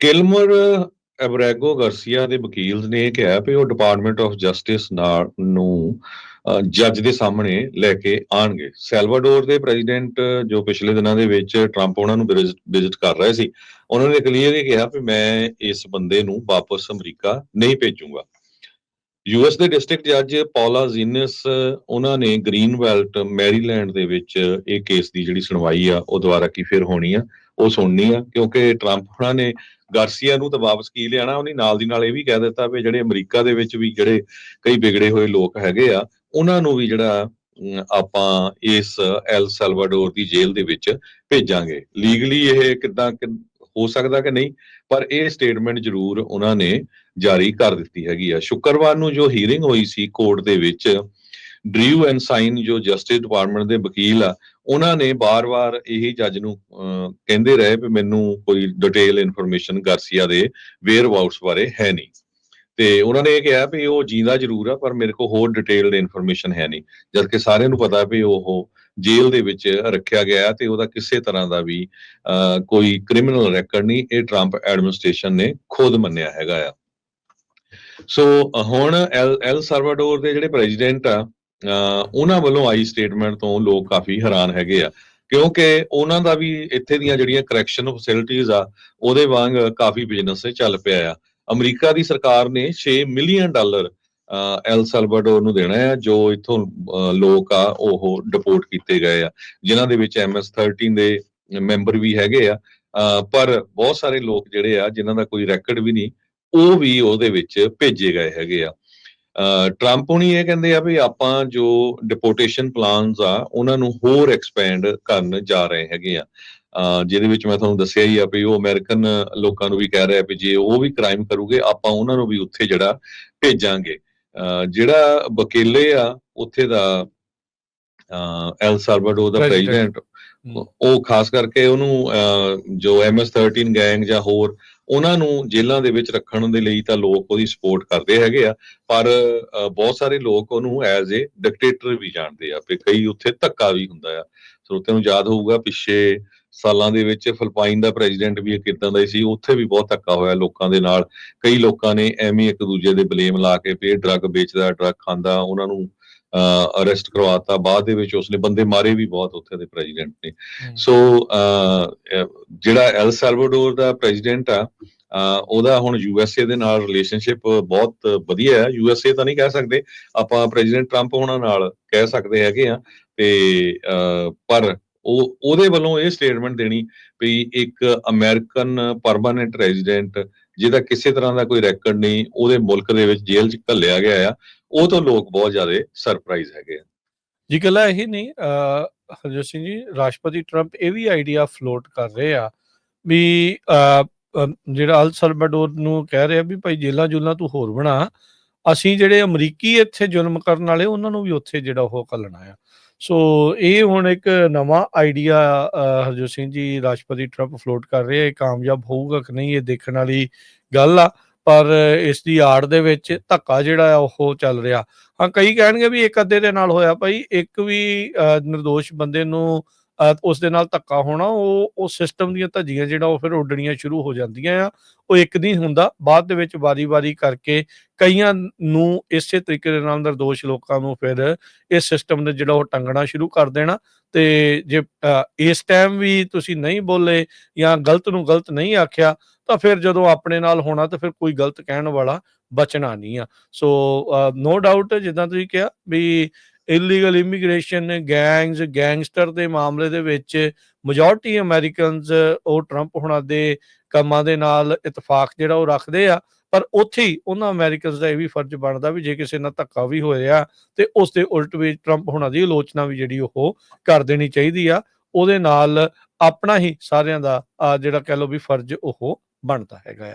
ਕਿਲਮਰ ਐਬਰੈਗੋ Garcia ਦੇ ਵਕੀਲ ਨੇ ਕਿਹਾ ਵੀ ਉਹ ਡਿਪਾਰਟਮੈਂਟ ਆਫ ਜਸਟਿਸ ਨਾਲ ਨੂੰ ਜੱਜ ਦੇ ਸਾਹਮਣੇ ਲੈ ਕੇ ਆਣਗੇ ਸੈਲਵਾਡੋਰ ਦੇ ਪ੍ਰੈਜ਼ੀਡੈਂਟ, ਜੋ ਪਿਛਲੇ ਦਿਨਾਂ ਦੇ ਵਿੱਚ ਟਰੰਪ ਉਹਨਾਂ ਨੂੰ ਵਿਜ਼ਿਟ ਕਰ ਰਹੇ ਸੀ, ਉਹਨਾਂ ਨੇ ਕਲੀਅਰਲੀ ਕਿਹਾ ਵੀ ਮੈਂ ਇਸ ਬੰਦੇ ਨੂੰ ਵਾਪਸ ਅਮਰੀਕਾ ਨਹੀਂ ਭੇਜੂੰਗਾ। ਯੂਐਸ ਦੇ ਡਿਸਟ੍ਰਿਕਟ ਜੱਜ ਪੌਲਾ ਜ਼ੀਨਸ, ਉਹਨਾਂ ਨੇ ਗ੍ਰੀਨ ਬੈਲਟ ਮੈਰੀਲੈਂਡ ਦੇ ਵਿੱਚ ਇਹ ਕੇਸ ਦੀ ਜਿਹੜੀ ਸੁਣਵਾਈ ਆ, ਉਹ ਦੁਬਾਰਾ ਕੀ ਫਿਰ ਹੋਣੀ ਆ? ਉਹ ਸੁਣਨੀ ਆ, ਕਿਉਂਕਿ ਟਰੰਪ ਉਹਨਾਂ ਨੇ ਗਾਰਸੀਆ ਨੂੰ ਤਾਂ ਵਾਪਸ ਕੀ ਲਿਆਣਾ ਉਹਨੇ ਨਾਲ ਦੀ ਨਾਲ ਇਹ ਵੀ ਕਹਿ ਦਿੱਤਾ ਵੀ ਜਿਹੜੇ ਅਮਰੀਕਾ ਦੇ ਵਿੱਚ ਵੀ ਜਿਹੜੇ ਕਈ ਵਿਗੜੇ ਹੋਏ ਲੋਕ ਹੈਗੇ ਆ, ਉਹਨਾਂ ਨੂੰ ਵੀ ਜਿਹੜਾ ਆਪਾਂ ਇਸ ਐਲ ਸਲਵਾਡੋਰ ਦੀ ਜੇਲ੍ਹ ਦੇ ਵਿੱਚ ਭੇਜਾਂਗੇ। ਲੀਗਲੀ ਇਹ ਕਿਦਾਂ ਹੋ ਸਕਦਾ ਕਿ ਨਹੀਂ, ਪਰ ਇਹ ਸਟੇਟਮੈਂਟ ਜ਼ਰੂਰ ਉਹਨਾਂ ਨੇ ਜਾਰੀ ਕਰ ਦਿੱਤੀ ਹੈਗੀ ਆ। ਸ਼ੁੱਕਰਵਾਰ ਨੂੰ ਜੋ ਹੀਅਰਿੰਗ ਹੋਈ ਸੀ ਕੋਰਟ ਦੇ ਵਿੱਚ ਡਰਿਊ ਐਂਡ ਸਾਈਨ ਜੋ ਜਸਟਿਸ ਡਿਪਾਰਟਮੈਂਟ ਦੇ ਵਕੀਲ ਆ, ਉਹਨਾਂ ਨੇ ਬਾਰ-ਬਾਰ ਇਹੀ ਜੱਜ ਨੂੰ ਕਹਿੰਦੇ ਰਹੇ ਵੀ ਮੈਨੂੰ ਕੋਈ ਡਿਟੇਲ ਇਨਫੋਰਮੇਸ਼ਨ ਗਾਰਸੀਆ ਦੇ ਵੇਅਰ ਅਬਾਊਟਸ ਬਾਰੇ ਹੈ ਨਹੀਂ। ਤੇ ਉਹਨਾਂ ਨੇ ਇਹ ਕਿਹਾ ਵੀ ਉਹ ਜੀਂਦਾ ਜ਼ਰੂਰ ਆ, ਪਰ ਮੇਰੇ ਕੋਲ ਹੋਰ ਡਿਟੇਲਡ ਇਨਫੋਰਮੇਸ਼ਨ ਹੈ ਨਹੀਂ। ਜਦਕਿ ਸਾਰਿਆਂ ਨੂੰ ਪਤਾ ਵੀ ਉਹ ਜੇਲ੍ਹ ਦੇ ਵਿੱਚ ਰੱਖਿਆ ਗਿਆ ਤੇ ਉਹਦਾ ਕਿਸੇ ਤਰ੍ਹਾਂ ਦਾ ਵੀ ਕੋਈ ਕ੍ਰਿਮੀਨਲ ਰੈਕੋਰਡ ਨਹੀਂ, ਇਹ ਟਰੰਪ ਐਡਮਿਨਿਸਟ੍ਰੇਸ਼ਨ ਨੇ ਖੁਦ ਮੰਨਿਆ ਹੈਗਾ ਆ। ਸੋ ਹੁਣ ਐਲ ਐਲ ਸਰਵਾਡੋਰ ਦੇ ਜਿਹੜੇ ਪ੍ਰੈਜ਼ੀਡੈਂਟ ਆ ਉਹਨਾਂ ਵੱਲੋਂ ਆਈ ਸਟੇਟਮੈਂਟ ਤੋਂ ਲੋਕ ਕਾਫੀ ਹੈਰਾਨ ਹੈਗੇ ਆ, ਕਿਉਂਕਿ ਉਹਨਾਂ ਦਾ ਵੀ ਇੱਥੇ ਦੀਆਂ ਜਿਹੜੀਆਂ ਕਰੈਕਸ਼ਨ ਫੈਸਿਲਿਟੀਆਂ ਆ, ਉਹਦੇ ਵਾਂਗ ਕਾਫੀ ਬਿਜ਼ਨਸ ਚੱਲ ਪਿਆ ਆ। ਅਮਰੀਕਾ ਦੀ ਸਰਕਾਰ ਨੇ 6 ਮਿਲੀਅਨ ਡਾਲਰ ਐਲ ਸਲਵਾਡੋਰ ਨੂੰ ਦੇਣਾ ਹੈ ਜੋ ਇਥੋਂ ਲੋਕ ਆ, ਉਹ ਡਿਪੋਰਟ ਕੀਤੇ ਗਏ ਆ। ਜਿਨ੍ਹਾਂ ਦੇ ਵਿੱਚ ਐਮਐਸ 13 ਦੇ ਮੈਂਬਰ ਵੀ ਹੈਗੇ ਆ। ਪਰ ਬਹੁਤ ਸਾਰੇ ਲੋਕ ਜਿਹੜੇ ਆ, ਜਿਨ੍ਹਾਂ ਦਾ ਕੋਈ ਰੈਕੋਰਡ ਵੀ ਨਹੀਂ, ਉਹ ਵੀ ਉਹਦੇ ਵਿੱਚ ਭੇਜੇ ਗਏ ਹੈਗੇ ਆ। ਟਰੰਪ ਹੁਣੀ ਇਹ ਕਹਿੰਦੇ ਆ ਵੀ ਆਪਾਂ ਜੋ ਡਿਪੋਰਟੇਸ਼ਨ ਪਲਾਨਸ ਆ ਉਹਨਾਂ ਨੂੰ ਹੋਰ ਐਕਸਪੈਂਡ ਕਰਨ ਜਾ ਰਹੇ ਹੈਗੇ ਆ। ਜਿਹਦੇ ਵਿੱਚ ਮੈਂ ਤੁਹਾਨੂੰ ਦੱਸਿਆ ਹੀ ਆ ਵੀ ਉਹ ਅਮਰੀਕਨ ਲੋਕਾਂ ਨੂੰ ਵੀ ਕਹਿ ਰਿਹਾ ਵੀ ਜੇ ਉਹ ਵੀ ਕ੍ਰਾਈਮ ਕਰੂਗੇ ਆਪਾਂ ਉਹਨਾਂ ਨੂੰ ਵੀ ਉੱਥੇ ਜਿਹੜਾ ਭੇਜਾਂਗੇ। ਜਿਹੜਾ ਬਕੇਲੇ ਆ ਉੱਥੇ ਦਾ ਐਲ ਸਾਲਵਾਡੋਰ ਦਾ ਪ੍ਰੈਜ਼ੀਡੈਂਟ ਉਹ ਖਾਸ ਕਰਕੇ ਉਹਨੂੰ ਜੋ ਐਮਐਸ 13 ਗੈਂਗ ਜਾਂ ਹੋਰ ਉਹਨਾਂ ਨੂੰ ਜੇਲ੍ਹਾਂ ਦੇ ਵਿੱਚ ਰੱਖਣ ਦੇ ਲਈ ਤਾਂ ਲੋਕ ਉਹਦੀ ਸਪੋਰਟ ਕਰਦੇ ਹੈਗੇ ਆ ਪਰ ਬਹੁਤ ਸਾਰੇ ਲੋਕ ਉਹਨੂੰ ਐਜ਼ ਅ ਡਿਕਟੇਟਰ ਵੀ ਜਾਣਦੇ ਆ ਕਿ ਕਈ ਉੱਥੇ ਧੱਕਾ ਵੀ ਹੁੰਦਾ ਆ। ਸਰੋਤਿਆਂ ਨੂੰ ਯਾਦ ਹੋਊਗਾ ਪਿੱਛੇ ਸਾਲਾਂ ਦੇ ਵਿੱਚ ਫਿਲਪਾਈਨ ਦਾ ਪ੍ਰੈਜ਼ੀਡੈਂਟ ਵੀ ਕਿਦਾਂ ਦਾ ਸੀ ਉੱਥੇ ਵੀ ਬਹੁਤ ਧੱਕਾ ਹੋਇਆ ਲੋਕਾਂ ਦੇ ਨਾਲ। ਕਈ ਲੋਕਾਂ ਨੇ ਐਵੇਂ ਇੱਕ ਦੂਜੇ ਦੇ ਬਲੇਮ ਲਾ ਕੇ ਵੀ ਡਰੱਗ ਵੇਚਦਾ ਡਰੱਗ ਖਾਂਦਾ ਉਹਨਾਂ ਨੂੰ ਅਰੈਸਟ ਕਰਵਾਤਾ ਬਾਅਦ ਦੇ ਵਿੱਚ ਉਸਨੇ ਬੰਦੇ ਮਾਰੇ ਵੀ ਬਹੁਤ ਉੱਥੇ ਦੇ ਪ੍ਰੈਜ਼ੀਡੈਂਟ ਨੇ। ਸੋ ਜਿਹੜਾ ਐਲ ਸੈਲਵਾਡੋਰ ਦਾ ਪ੍ਰੈਜ਼ੀਡੈਂਟ ਆ ਉਹਦਾ ਹੁਣ ਯੂਐਸਏ ਦੇ ਨਾਲ ਰਿਲੇਸ਼ਨਸ਼ਿਪ ਬਹੁਤ ਵਧੀਆ ਹੈ। ਯੂਐਸਏ ਤਾਂ ਨਹੀਂ ਕਹਿ ਸਕਦੇ, ਆਪਾਂ ਪ੍ਰੈਜ਼ੀਡੈਂਟ ਟਰੰਪ ਉਹਨਾਂ ਨਾਲ ਕਹਿ ਸਕਦੇ ਹੈਗੇ ਆ ਤੇ ਪਰ ਉਹ, ਉਹਦੇ ਵੱਲੋਂ ਇਹ ਸਟੇਟਮੈਂਟ ਦੇਣੀ ਵੀ ਇੱਕ ਅਮਰੀਕਨ ਪਰਮਾਨੈਂਟ ਰੈਜ਼ੀਡੈਂਟ ਜਿਹਦਾ ਕਿਸੇ ਤਰ੍ਹਾਂ ਦਾ ਕੋਈ ਰੈਕੋਰਡ ਨਹੀਂ, ਉਹਦੇ ਮੁਲਕ ਦੇ ਵਿੱਚ ਜੇਲ੍ਹ 'ਚ ਘੱਲਿਆ ਗਿਆ ਆ, ਉਹ ਤੋਂ ਲੋਕ ਬਹੁਤ ਜ਼ਿਆਦਾ ਸਰਪ੍ਰਾਈਜ਼ ਹੈਗੇ ਆ। ਜੀ, ਗੱਲਾਂ ਇਹ ਨਹੀਂ ਹਰਜੋਤ ਸਿੰਘ ਜੀ, ਰਾਸ਼ਟਰਪਤੀ ਟਰੰਪ ਇਹ ਵੀ ਆਈਡੀਆ ਫਲੋਟ ਕਰ ਰਹੇ ਆ ਵੀ ਜਿਹੜਾ ਅਲ ਸਲਵਾਡੋਰ ਨੂੰ ਕਹਿ ਰਿਹਾ ਵੀ ਭਾਈ ਜੇਲਾਂ ਜੁਲਾਂ ਤੂੰ ਹੋਰ ਬਣਾ। ਅਸੀਂ ਜਿਹੜੇ ਅਮਰੀਕੀ ਇੱਥੇ ਜ਼ੁਲਮ ਕਰਨ ਵਾਲੇ, ਉਹਨਾਂ ਨੂੰ ਵੀ ਉੱਥੇ ਜਿਹੜਾ ਉਹ ਕੱਲਣਾ ਆ। ਸੋ ਇਹ ਹੁਣ ਇੱਕ ਨਵਾਂ ਆਈਡੀਆ ਹਰਜੋਤ ਸਿੰਘ ਜੀ, ਰਾਸ਼ਟਰਪਤੀ ਟਰੰਪ ਫਲੋਟ ਕਰ ਰਹੇ ਆ ਕਾਮਯਾਬ ਹੋਊਗਾ ਕਿ ਨਹੀਂ, ਇਹ ਦੇਖਣ ਵਾਲੀ ਗੱਲ ਆ। ਪਰ ਇਸ ਦੀ ਆੜ ਦੇ ਵਿੱਚ ਧੱਕਾ ਜਿਹੜਾ ਆ, ਉਹ ਚੱਲ ਰਿਹਾ। ਹਾਂ, ਕਈ ਕਹਿਣਗੇ ਵੀ ਇੱਕ ਅੱਧੇ ਦੇ ਨਾਲ ਹੋਇਆ ਭਾਈ, ਇੱਕ ਵੀ ਨਿਰਦੋਸ਼ ਬੰਦੇ ਨੂੰ ਉਸ ਦੇ ਨਾਲ ਧੱਕਾ ਹੋਣਾ, ਉਹ ਉਹ ਸਿਸਟਮ ਦੀਆਂ ਧੱਜੀਆਂ ਜਿਹੜਾ ਉਹ ਫਿਰ ਉੱਡਣੀਆਂ ਸ਼ੁਰੂ ਹੋ ਜਾਂਦੀਆਂ ਆ। ਉਹ ਇੱਕ ਨਹੀਂ ਹੁੰਦਾ, ਬਾਅਦ ਦੇ ਵਿੱਚ ਵਾਰੀ-ਵਾਰੀ ਕਰਕੇ ਕਈਆਂ ਨੂੰ ਇਸੇ ਤਰੀਕੇ ਦੇ ਨਾਲ ਨਿਰਦੋਸ਼ ਲੋਕਾਂ ਨੂੰ ਫਿਰ ਇਸ ਸਿਸਟਮ ਦੇ ਜਿਹੜਾ ਉਹ ਟੰਗਣਾ ਸ਼ੁਰੂ ਕਰ ਦੇਣਾ। ਤੇ ਜੇ ਇਸ ਟਾਈਮ ਵੀ ਤੁਸੀਂ ਨਹੀਂ ਬੋਲੇ ਜਾਂ ਗਲਤ ਨੂੰ ਗਲਤ ਨਹੀਂ ਆਖਿਆ, ਤਾਂ ਫਿਰ ਜਦੋਂ ਆਪਣੇ ਨਾਲ ਹੋਣਾ, ਤਾਂ ਫਿਰ ਕੋਈ ਗਲਤ ਕਹਿਣ ਵਾਲਾ ਬਚਣਾ ਨਹੀਂ ਆ। ਸੋ ਨੋ ਡਾਊਟ ਜਿੱਦਾਂ ਤੁਸੀਂ ਕਿਹਾ ਵੀ ਇਲੀਗਲ ਇਮੀਗ੍ਰੇਸ਼ਨ ਗੈਂਗਸ ਗੈਂਗਸਟਰ ਦੇ ਮਾਮਲੇ ਦੇ ਵਿੱਚ ਮੈਜੋਰਟੀ ਅਮਰੀਕਨਸ ਉਹ ਟਰੰਪ ਹੁਣਾਂ ਦੇ ਕੰਮਾਂ ਦੇ ਨਾਲ ਇਤਫਾਕ ਜਿਹੜਾ ਉਹ ਰੱਖਦੇ ਆ, ਪਰ ਉੱਥੇ ਹੀ ਉਹਨਾਂ ਅਮਰੀਕਨਸ ਦਾ ਇਹ ਵੀ ਫਰਜ਼ ਬਣਦਾ ਵੀ ਜੇ ਕਿਸੇ ਨਾਲ ਧੱਕਾ ਵੀ ਹੋਇਆ ਤੇ ਉਸ ਦੇ ਉਲਟ ਵੀ ਟਰੰਪ ਹੁਣਾਂ ਦੀ ਆਲੋਚਨਾ ਵੀ ਜਿਹੜੀ ਉਹ ਕਰ ਦੇਣੀ ਚਾਹੀਦੀ ਆ, ਉਹਦੇ ਨਾਲ ਆਪਣਾ ਹੀ ਸਾਰਿਆਂ ਦਾ ਜਿਹੜਾ ਕਹਿ ਲਓ ਵੀ ਫਰਜ਼ ਉਹ ਬਣਦਾ ਹੈਗਾ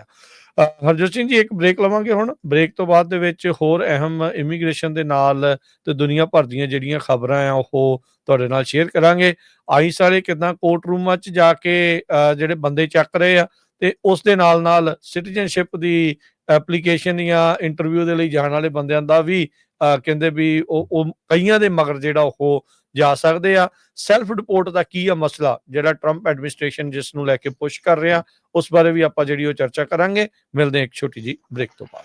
ਆ। ਹਰਜੋਤ ਸਿੰਘ ਜੀ, ਇੱਕ ਬ੍ਰੇਕ ਲਵਾਂਗੇ ਹੁਣ। ਬ੍ਰੇਕ ਤੋਂ ਬਾਅਦ ਦੇ ਵਿੱਚ ਹੋਰ ਅਹਿਮ ਇਮੀਗ੍ਰੇਸ਼ਨ ਦੇ ਨਾਲ ਤੇ ਦੁਨੀਆ ਭਰ ਦੀਆਂ ਜਿਹੜੀਆਂ ਖਬਰਾਂ ਆ, ਉਹ ਤੁਹਾਡੇ ਨਾਲ ਸ਼ੇਅਰ ਕਰਾਂਗੇ। ਆਈ ਸਾਰੇ ਕਿਦਾਂ ਕੋਰਟ ਰੂਮਾਂ 'ਚ ਜਾ ਕੇ ਜਿਹੜੇ ਬੰਦੇ ਚੱਕ ਰਹੇ ਆ ਤੇ ਉਸ ਦੇ ਨਾਲ ਨਾਲ ਸਿਟੀਜ਼ਨਸ਼ਿਪ ਦੀ ਐਪਲੀਕੇਸ਼ਨ ਜਾਂ ਇੰਟਰਵਿਊ ਦੇ ਲਈ ਜਾਣ ਵਾਲੇ ਬੰਦਿਆਂ ਦਾ ਵੀ ਕਹਿੰਦੇ ਵੀ ਉਹ ਉਹ ਕਈਆਂ ਦੇ ਮਗਰ ਜਿਹੜਾ ਉਹ ਜਾ ਸਕਦੇ ਆ। ਸੈਲਫ ਰਿਪੋਰਟ ਦਾ ਕੀ ਆ ਮਸਲਾ? ਜਿਹੜਾ ਟਰੰਪ ਐਡਮਿਨਿਸਟ੍ਰੇਸ਼ਨ ਜਿਸ ਨੂੰ ਲੈ ਕੇ ਪੁਸ਼ ਕਰ ਰਿਹਾ, ਉਸ ਬਾਰੇ ਵੀ ਆਪਾਂ ਜਿਹੜੀ ਉਹ ਚਰਚਾ ਕਰਾਂਗੇ। ਮਿਲਦੇ ਹਾਂ ਇੱਕ ਛੋਟੀ ਜੀ ਬ੍ਰੇਕ ਤੋਂ ਬਾਅਦ।